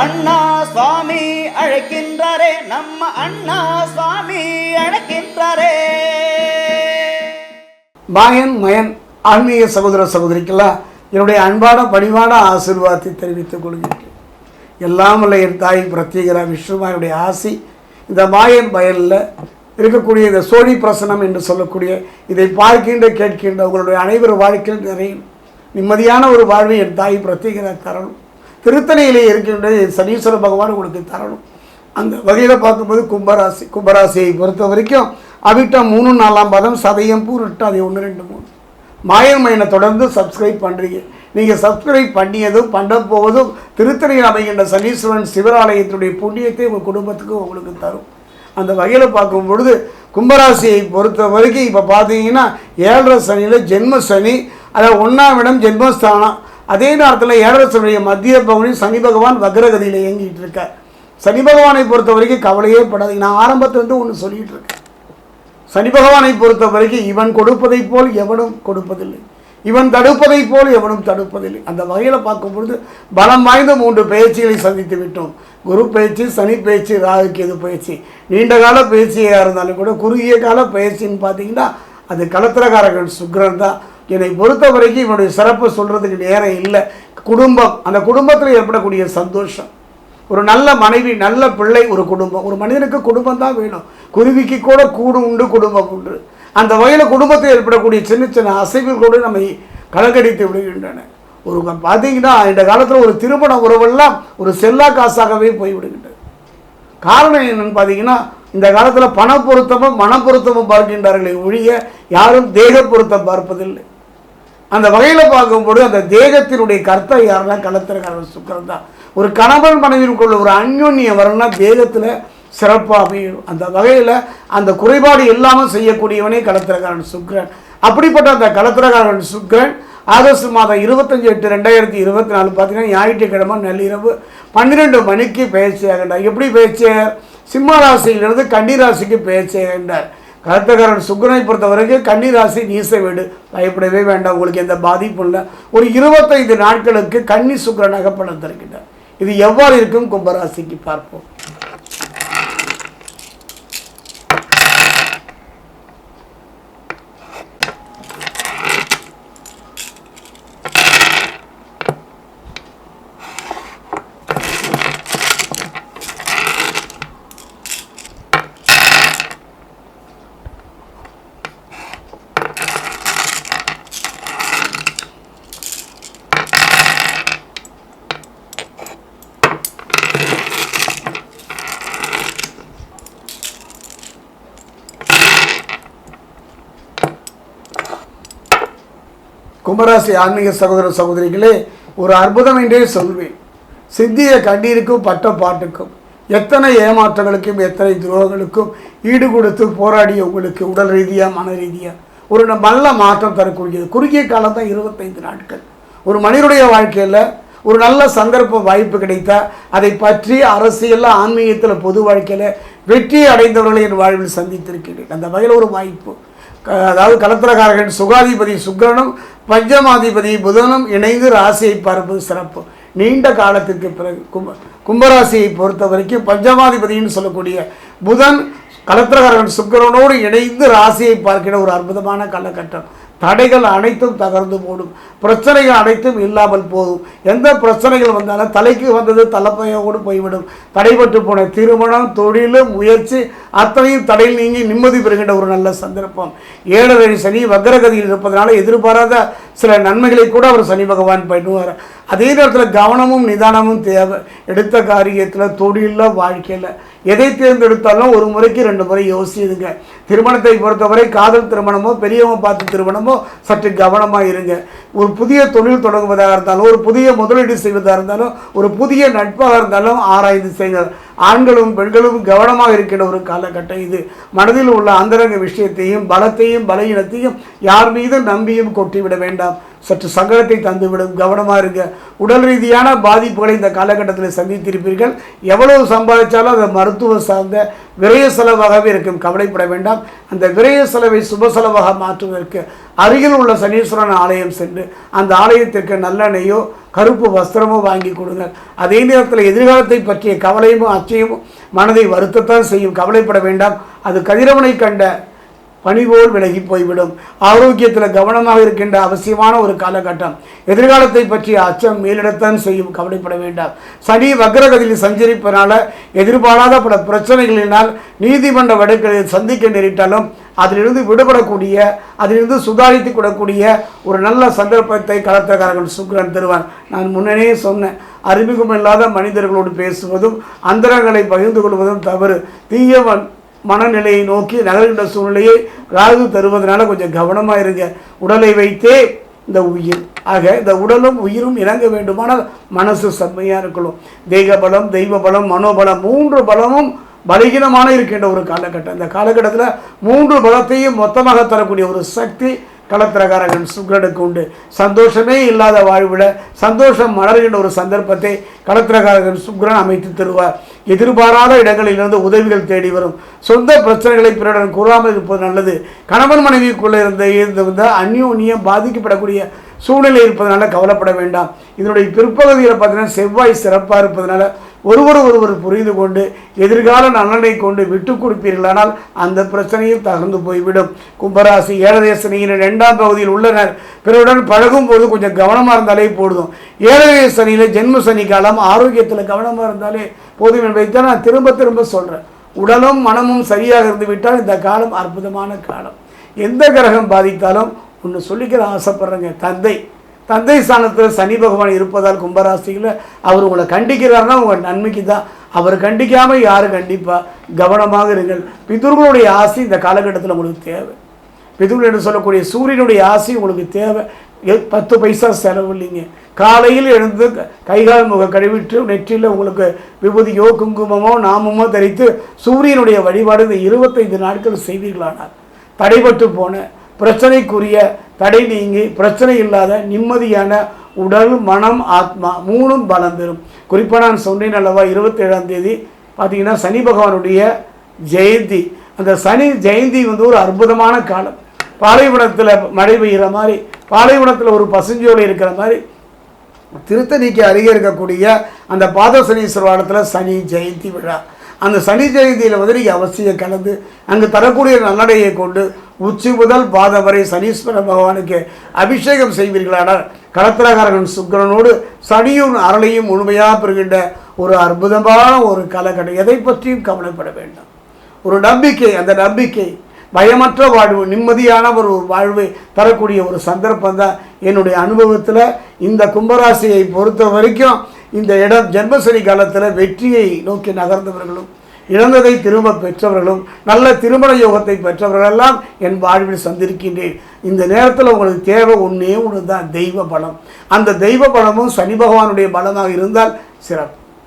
அண்ணா சுவாமி அழைக்கின்றாரே நம்ம அண்ணா சுவாமி அழைக்கின்றாரே. மாயன் மயன் ஆன்மீக சகோதர சகோதரிக்கெல்லாம் என்னுடைய அன்பான பணிவான ஆசிர்வாதத்தை தெரிவித்துக் கொள்கிறேன். எல்லாம் உள்ள என் தாய் பிரத்யேகரா விஷ்ணுமாயனுடைய ஆசி. இந்த மாயன் வயலில் இருக்கக்கூடிய இந்த சோழி பிரசனம் என்று சொல்லக்கூடிய இதை பார்க்கின்ற கேட்கின்ற உங்களுடைய அனைவர் வாழ்க்கையில் நிறைய நிம்மதியான ஒரு வாழ்வை என் தாய் பிரத்யேகரா தரணும். திருத்தணியிலே இருக்கின்ற சனீஸ்வர பகவான் உங்களுக்கு தரணும். அந்த வகையில் பார்க்கும்போது கும்பராசி கும்பராசியை பொறுத்த வரைக்கும் அவிட்டம் மூணு நாலாம் பதம் சதயம் பூரட்டு அது ஒன்று ரெண்டு மூணு. மாயன் மயனை தொடர்ந்து சப்ஸ்கிரைப் பண்ணுறீங்க நீங்கள் சப்ஸ்கிரைப் பண்ணியதும் பண்ண போவதும் திருத்தணியில் அமைகின்ற சனீஸ்வரன் சிவராலயத்தினுடைய புண்ணியத்தை உங்கள் குடும்பத்துக்கு உங்களுக்கு தரும். அந்த வகையில் பார்க்கும் பொழுது கும்பராசியை பொறுத்த வரைக்கும் இப்போ பார்த்தீங்கன்னா ஏழரை சனியில் ஜென்ம சனி அதாவது ஒன்றாம் இடம் ஜென்மஸ்தானம். அதே நேரத்தில் ஏழரசனுடைய மத்திய பகுதி சனி பகவான் வக்ரகதியில் இயங்கிட்டு இருக்க சனி பகவானை பொறுத்த வரைக்கும் கவலையே படாது நான் ஆரம்பத்திலிருந்து ஒன்று சொல்லிட்டு இருக்கேன். சனி பகவானை பொறுத்த வரைக்கும் இவன் கொடுப்பதைப் போல் எவனும் கொடுப்பதில்லை. இவன் தடுப்பதைப் போல் எவனும் தடுப்பதில்லை. அந்த வகையில் பார்க்கும் பொழுது பலம் வாய்ந்த மூன்று பயிற்சிகளை சந்தித்து விட்டோம். குரு பயிற்சி சனி பயிற்சி ராகு கேது பயிற்சி நீண்ட கால பயிற்சியாக இருந்தாலும் கூட குறுகிய கால பயிற்சின்னு பார்த்தீங்கன்னா அது கலத்திரகாரகன் சுக்ரன் தான். என்னை பொறுத்த வரைக்கும் இவனுடைய சிறப்பு சொல்கிறதுக்கு நேரம் இல்லை. குடும்பம் அந்த குடும்பத்தில் ஏற்படக்கூடிய சந்தோஷம். ஒரு நல்ல மனைவி நல்ல பிள்ளை ஒரு குடும்பம். ஒரு மனிதனுக்கு குடும்பம் தான் வேணும். குருவிக்கு கூட கூடு உண்டு குடும்பம் உண்டு. அந்த வகையில் குடும்பத்தில் ஏற்படக்கூடிய சின்ன சின்ன அசைவுகள் கூட நம்மை கலக்கடித்து விடுகின்றன. ஒரு பார்த்தீங்கன்னா இந்த காலத்தில் ஒரு திருமண உறவெல்லாம் ஒரு செல்லா காசாகவே போய் விடுகின்றது காரணம் என்னன்னு பார்த்தீங்கன்னா இந்த காலத்தில் பண பொருத்தமும் மன பொருத்தமும் பார்க்கின்றார்களே ஒழிய யாரும் தேக பொருத்தம் பார்ப்பதில்லை. அந்த வகையில் பார்க்கும்போது அந்த தேகத்தினுடைய கர்த்தா யாருன்னா கலத்திரக்காரர் சுக்கரன் தான். ஒரு கணவன் மனைவிற்குள்ள ஒரு அந்யோன்யம் வரணும்னா தேகத்தில் சிறப்பாக அமையும். அந்த வகையில் அந்த குறைபாடு இல்லாமல் செய்யக்கூடியவனே கலத்திரக்காரன் சுக்கரன். அப்படிப்பட்ட அந்த கலத்திரக்காரன் சுக்கிரன் ஆகஸ்ட் மாதம் இருபத்தஞ்சி எட்டு ரெண்டாயிரத்தி இருபத்தி நாலு பார்த்தீங்கன்னா ஞாயிற்றுக்கிழமை நள்ளிரவு பன்னிரெண்டு மணிக்கு பயிற்சியாகின்றார் எப்படி பயிற்சியார் சிம்ம ராசியிலிருந்து கன்னி ராசிக்கு பயிற்சியாகின்றார் கருத்தகரன் சுக்கரனை பொறுத்த வரைக்கும் கன்னிராசி நீச வீடு. பயப்படவே வேண்டாம் உங்களுக்கு எந்த பாதிப்பும் இல்லை. ஒரு இருபத்தைந்து நாட்களுக்கு கன்னி சுக்கரனாக பலன் தருகின்றார் இது எவ்வாறு இருக்கும்? கும்பராசிக்கு பார்ப்போம். கும்பராசி ஆன்மீக சகோதர சகோதரிகளே ஒரு அற்புதம் என்றே சொல்வேன். சித்திய கண்ணீருக்கும் பட்ட பாட்டுக்கும் எத்தனை ஏமாற்றங்களுக்கும் எத்தனை துரோகங்களுக்கும் ஈடு கொடுத்து போராடிய உங்களுக்கு உடல் ரீதியாக மன ரீதியாக ஒரு ந- நல்ல மாற்றம் தரக்கூடியது. குறுகிய காலம் தான் இருபத்தைந்து நாட்கள். ஒரு மனிதனுடைய வாழ்க்கையில் ஒரு நல்ல சந்தர்ப்ப வாய்ப்பு கிடைத்தா அதை பற்றி அரசியலில் ஆன்மீகத்தில் பொது வாழ்க்கையில் வெற்றி அடைந்தவர்களை என் வாழ்வில் சந்தித்திருக்கிறேன். அந்த வகையில் ஒரு வாய்ப்பு. க- அதாவது கலத்திரகாரகன் சுகாதிபதி சுக்கிரனும் பஞ்சமாதிபதி புதனும் இணைந்து ராசியை பார்ப்பது சிறப்பு. நீண்ட காலத்திற்கு பிறகு கும்ப கும்பராசியை பொறுத்த வரைக்கும் பஞ்சமாதிபதின்னு சொல்லக்கூடிய புதன் கலத்திரகாரன் சுக்கிரனோடு இணைந்து ராசியை பார்க்கிற ஒரு அற்புதமான காலகட்டம். தடைகள் அனைத்தும் தகர்ந்து போடும். பிரச்சனைகள் அனைத்தும் இல்லாமல் போகும். எந்த பிரச்சனைகள் வந்தாலும் தலைக்கு வந்தது தலைப்பையோடு போய்விடும். தடைபட்டு போன திருமணம் தொழில் முயற்சி அத்தனையும் தடையில் நீங்கி நிம்மதி பெறுகின்ற ஒரு நல்ல சந்தர்ப்பம். ஏழரை சனி வக்ரகதியில் இருப்பதனால எதிர்பாராத சில நன்மைகளை கூட அவர் சனி பகவான் பண்ணுவார். அதே நேரத்தில் கவனமும் நிதானமும் தேவை. எடுத்த காரியத்தில் தொழிலில் வாழ்க்கையில். எதை தேர்ந்தெடுத்தாலும் ஒரு முறைக்கு ரெண்டு முறை யோசிச்சுதுங்க திருமணத்தை பொறுத்தவரை காதல் திருமணமோ பெரியவங்க பார்த்து திருமணமோ சற்று கவனமாக இருங்க. ஒரு புதிய தொழில் தொடங்குவதாக இருந்தாலும் ஒரு புதிய முதலீடு செய்வதாக இருந்தாலும் ஒரு புதிய நட்பாக இருந்தாலும் ஆராய்ந்து செய்யுங்கள் ஆண்களும் பெண்களும் கவனமாக இருக்கின்ற ஒரு காலகட்டம் இது. மனதில் உள்ள அந்தரங்க விஷயத்தையும் பலத்தையும் பலகீனத்தையும் யார் மீதும் நம்பியும் கொட்டிவிட வேண்டாம். சற்று சங்கடத்தை தந்துவிடும். கவனமாக இருங்க. உடல் ரீதியான பாதிப்புகளை இந்த காலகட்டத்தில் சந்தித்திருப்பீர்கள். எவ்வளவு சம்பாதிச்சாலும் அதை மருத்துவம் சார்ந்த விரய செலவாகவே இருக்கும். கவலைப்பட வேண்டாம். அந்த விரய செலவை சுப செலவாக மாற்றுவதற்கு அருகில் உள்ள சனீஸ்வரன் ஆலயம் சென்று அந்த ஆலயத்திற்கு நல்லெண்ணெயோ கருப்பு வஸ்திரமோ வாங்கி கொடுங்கள். அதே நேரத்தில் எதிர்காலத்தை பற்றிய கவலையும் அச்சயமும் மனதை வருத்தத்தான் செய்யும். கவலைப்பட வேண்டாம். அது கதிரவனை கண்ட பணிபோல் விலகி போய்விடும். ஆரோக்கியத்தில் கவனமாக இருக்கின்ற அவசியமான ஒரு காலகட்டம். எதிர்காலத்தை பற்றிய அச்சம் மேலிடத்தான் செய்யும் கவலைப்பட வேண்டாம். சனி வக்ரகதியில் சஞ்சரிப்பதனால எதிர்பாராத பல பிரச்சனைகளினால் நீதிமன்ற வழக்குகளில் சந்திக்க நேரிட்டாலும் அதிலிருந்து விடுபடக்கூடிய அதிலிருந்து சுதாரித்து கொள்ளக்கூடிய ஒரு நல்ல சந்தர்ப்பத்தை கலத்தக்காரர்கள் சுக்ரன் தருவான் நான் முன்னனே சொன்னேன் அறிமுகம் இல்லாத மனிதர்களோடு பேசுவதும் அந்தரங்களை பகிர்ந்து கொள்வதும் தவறு. தீயவன் மனநிலையை நோக்கி நகர்கின்ற சூழ்நிலையை ராகு தருவதனால கொஞ்சம் கவனமாக இருங்க. உடலை வைத்தே இந்த உயிர். ஆக இந்த உடலும் உயிரும் இணங்க வேண்டுமானால் மனசு செம்மையாக இருக்கணும். தெய்வ பலம் தெய்வ பலம் மனோபலம் மூன்று பலமும் பலகீனமான இருக்கின்ற ஒரு காலகட்டம். இந்த காலகட்டத்தில் மூன்று பலத்தையும் மொத்தமாக தரக்கூடிய ஒரு சக்தி களத்திரகாரகன் சுக்கரனுக்கு உண்டு. சந்தோஷமே இல்லாத வாழ்வில் சந்தோஷம் மலர்கின்ற ஒரு சந்தர்ப்பத்தை களத்திரகாரகன் சுக்கரன் அமைத்து தருவார். எதிர்பாராத இடங்களிலிருந்து உதவிகள் தேடி வரும். சொந்த பிரச்சனைகளை பிறருடன் கூறாமல் இருப்பது நல்லது. கணவன் மனைவிக்குள்ளே இருந்த இருந்து வந்த அந்யோன்யம் பாதிக்கப்படக்கூடிய சூழ்நிலை இருப்பதனால கவலைப்பட வேண்டாம். இதனுடைய பிற்பகுதியில் பார்த்தீங்கன்னா செவ்வாய் சிறப்பாக இருப்பதனால ஒருவர் ஒருவர் புரிந்து கொண்டு எதிர்கால நலனை கொண்டு விட்டு கொடுப்பீர்களானால் அந்த பிரச்சனையும் தகர்ந்து போய்விடும். கும்பராசி ஏழதேசனியின் ரெண்டாம் இரண்டாம் பகுதியில் உள்ளனர். பிறருடன் பழகும் போது கொஞ்சம் கவனமாக இருந்தாலே போதும். ஏழதேசனியில் ஜென்ம சனி காலம் ஆரோக்கியத்தில் கவனமாக இருந்தாலே போதும் என்பதை நான் திரும்ப திரும்ப சொல்கிறேன் உடலும் மனமும் சரியாக இருந்து விட்டால் இந்த காலம் அற்புதமான காலம். எந்த கிரகம் பாதித்தாலும் ஒன்று சொல்லிக்கிற ஆசைப்படுறேங்க தந்தை. தந்தை ஸ்தானத்தில் சனி பகவான் இருப்பதால் கும்பராசியில் அவர் உங்களை கண்டிக்கிறாருன்னா உங்கள் நன்மைக்கு தான். அவர் கண்டிக்காமல் யாரும் கண்டிப்பாக கவனமாக இருங்கள். பிதுர்களுடைய ஆசை இந்த காலகட்டத்தில் உங்களுக்கு தேவை. பிதுர்கள் என்று சொல்லக்கூடிய சூரியனுடைய ஆசை உங்களுக்கு தேவை. பத்து பைசா செலவு இல்லைங்க. காலையில் எழுந்து கைகால் முக கழுவிட்டு நெற்றியில் உங்களுக்கு விபூதியோ குங்குமமோ நாமமோ தரித்து சூரியனுடைய வழிபாடு இந்த இருபத்தைந்து நாட்கள் செய்வீர்களானார் தடைபட்டு போன பிரச்சனைக்குரிய தடை நீங்கி பிரச்சனை இல்லாத நிம்மதியான உடல் மனம் ஆத்மா மூணும் பலம் பெறும் குறிப்பாக நான் சொன்னேன் அல்லவா இருபத்தேழாம் தேதி பார்த்தீங்கன்னா சனி பகவானுடைய ஜெயந்தி. அந்த சனி ஜெயந்தி வந்து ஒரு அற்புதமான காலம். பாலைவனத்தில் மழை பெய்கிற மாதிரி பாலைவனத்தில் ஒரு பசுஞ்சோலை இருக்கிற மாதிரி திருத்தணிக்கு அருகே இருக்கக்கூடிய அந்த பாதசனீஸ்வரத்தில் சனி ஜெயந்தி விழா. அந்த சனி ஜெயந்தியில் வந்து நீங்கள் அவசியம் கலந்து அங்கு தரக்கூடிய நல்லடையை கொண்டு உச்சி முதல் பாதம் வரை சனீஸ்வர பகவானுக்கு அபிஷேகம் செய்வீர்களானால் கடத்திரகாரகன் சுக்கரனோடு சனியும் அரளையும் முழுமையாக பெறுகின்ற ஒரு அற்புதமான ஒரு காலகட்டம் எதை பற்றியும் கவலைப்பட வேண்டாம். ஒரு நம்பிக்கை அந்த நம்பிக்கை பயமற்ற வாழ்வு நிம்மதியான ஒரு வாழ்வை தரக்கூடிய ஒரு சந்தர்ப்பம் தான் என்னுடைய அனுபவத்தில். இந்த கும்பராசியை பொறுத்த வரைக்கும் இந்த இடம் ஜென்மசனி காலத்தில் வெற்றியை நோக்கி நகர்ந்தவர்களும் இழந்ததை திரும்ப பெற்றவர்களும் நல்ல திருமண யோகத்தை பெற்றவர்களெல்லாம் என் வாழ்வில் சந்திருக்கின்றேன். இந்த நேரத்தில் உங்களுக்கு தேவை ஒன்றே ஒன்று தான் தெய்வ பலம். அந்த தெய்வ பலமும் சனி பகவானுடைய பலமாக இருந்தால் சிறப்பு.